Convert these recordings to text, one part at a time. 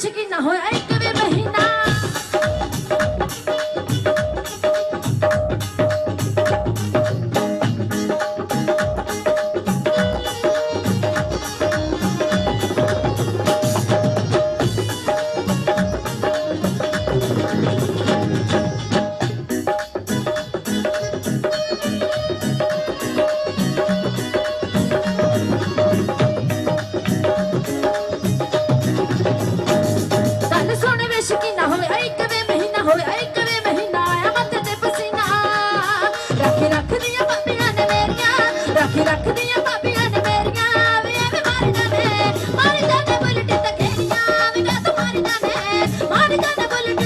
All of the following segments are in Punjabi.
Sige 哎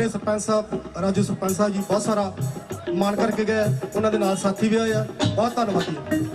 ਸਾਡੇ ਸਰਪੰਚ ਸਾਹਿਬ, ਰਾਜੂ ਸਰਪੰਚ ਸਾਹਿਬ ਜੀ, ਬਹੁਤ ਸਾਰਾ ਮਾਣ ਕਰਕੇ ਗਏ। ਉਹਨਾਂ ਦੇ ਨਾਲ ਸਾਥੀ ਵੀ ਹੋਏ ਆ। ਬਹੁਤ ਧੰਨਵਾਦ ਜੀ।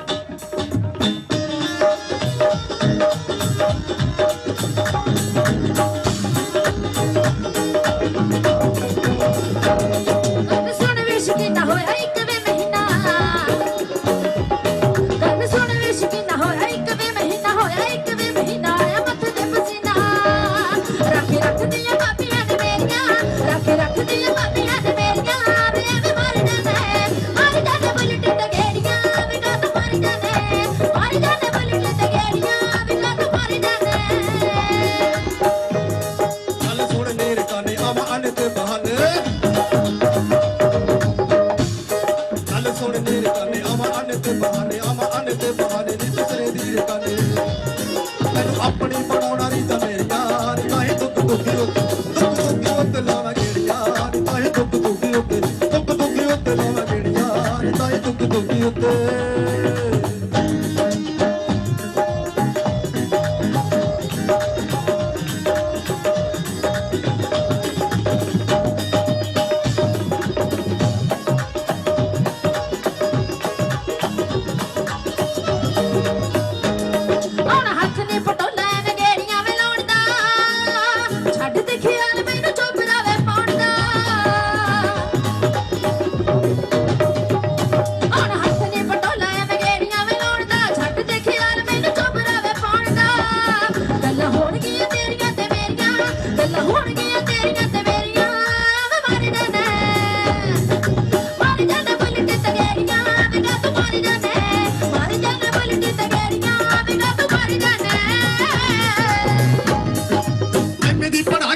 ਗੱਲ ਸੁਣ ਮੇਰੇ ਆਵਾਂ ਅੰਨ ਤੇ ਬਹਾਨੇ ਆਵਾਂ ਅੰਨ ਤੇ ਬਹਾਨੇ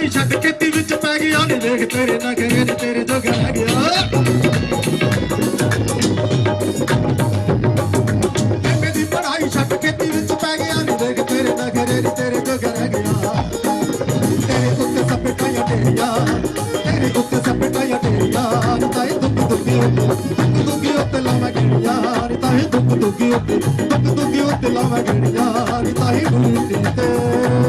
ਮੈਨੂੰ ਛੱਡ ਕੇ ਤੀ ਵਿੱਚ ਪੈ ਗਿਆ ਨੀ ਵੇਖ ਤੇਰੇ ਨਖਰੇ ਨੇ ਤੇਰੇ ਜੋਗਾ ਗਿਆ। ਛੱਡ ਕੇ ਵਿੱਚ ਪੈ ਗਿਆ ਨੀ ਤੇਰੇ ਨਖਰੇ ਨੇ ਤੇਰੇ ਜੋਗਾ ਲੱਗ ਗਿਆ। ਤੇਰੇ ਉੱਤੇ ਸਪਟਾਇਆ ਤੇਰੀਆਂ ਤੇਰੇ ਉੱਤੇ ਸਪਟਾਇਆ ਤੇਰੀਆਂ ਦੁੱਖ ਦੁੱਖੀ ਦੁੱਖ ਦੁੱਖੀ ਉੱਤੇ ਲਾਵਾਂ ਗੜੀਆਂ ਤਾਹੀ ਦੁੱਖ ਦੁੱਖੀ ਉੱਤੇ, ਦੁੱਖ ਦੁੱਖੀ ਉੱਤੇ ਲਾਵਾਂ ਗੜੀਆਂ ਤਾਈ ਤੇ